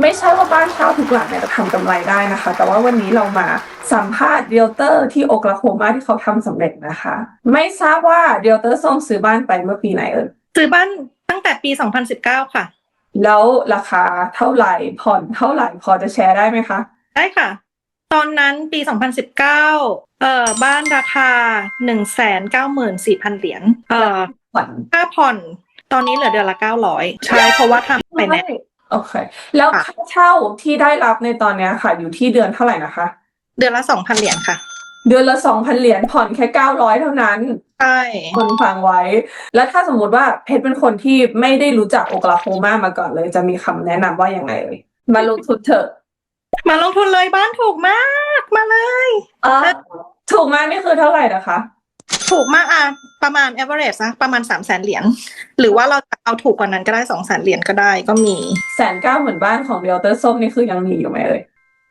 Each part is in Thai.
ไม่ใช่ว่าบ้านเช่าทุกหลังเนี่ยจะทำกำไรได้นะคะ แต่ว่าวันนี้เรามาสัมภาษณ์เรียลเตอร์ที่โอคลาโฮมาที่เขาทำสำเร็จนะคะ ไม่ทราบว่าเรียลเตอร์ส้มซื้อบ้านไปเมื่อปีไหนเอ่ยซื้อบ้านตั้งแต่ปี 2019 ค่ะ แล้วราคาเท่าไหร่ผ่อนเท่าไหร่พอจะแชร์ได้ไหมคะ ได้ค่ะ ตอนนั้นปี 2019 เอ่อบ้านราคา 194,000 เหรียญ เอ่อผ่อนค่าผ่อนตอนนี้เหลือเดือนละ 900 ใช่เพราะว่าทำไปแน่ โอเค แล้วค่ะ ค่าเช่าที่ได้รับในตอนเนี้ยค่ะ อยู่ที่เดือนเท่าไหร่นะคะ เดือนละ2,000เหรียญค่ะ เดือนละสองพันเหรียญผ่อนแค่เก้าร้อยเท่านั้น ใช่ คนฟังไว้ แล้วถ้าสมมุติว่าเพชรเป็นคนที่ไม่ได้รู้จักโอคลาโฮมามาก่อนเลย จะมีคำแนะนำว่าอย่างไรเอ่ยมาลงทุนเถอะมาลงทุนเลยบ้านถูกมากมาเลยอ่าถูกมากนี่คือเท่าไหร่นะคะ ถูกมากอะประมาณ average นะประมาณ3 0 0 0 0 0เหรียญหรือว่าเราจะเอาถูกกว่านั้นก็ได้2 0 0 0 0 0เหรียญก็ได้ก็มีแสนเก้าเหมือนบ้านของเรียลเตอร์ส้มนี่คือยังมีอยู่ไหมเอ่ย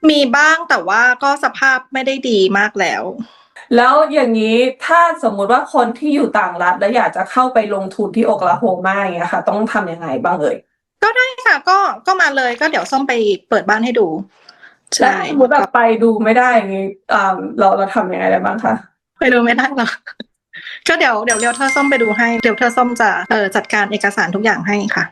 มีบ้างแต่ว่าก็สภาพไม่ได้ดีมากแล้ว แล้วอย่างนี้ถ้าสมมุติว่าคนที่อยู่ต่างรัฐ แล้วอยากจะเข้าไปลงทุนที่โอคลาโฮมาอย่างเงี้ยค่ะ ต้องทำยังไงบ้างเอ่ยก็ได้ค่ะก็ก็มาเลยก็เดี๋ยวส้มไปเปิดบ้านให้ดูแล้วใช่ถ้าสมมติแบบไปดูไม่ได้อย่างนี้อ่าเราเราทำยังไงได้บ้างคะไปดูไม่ได้หรอก ก็เดี๋ยวเดี๋ยวเรียวเธอส้มไปดูให้เรียวเธอส้มจะเออจัดการเอกสารทุกอย่างให้ค่ะ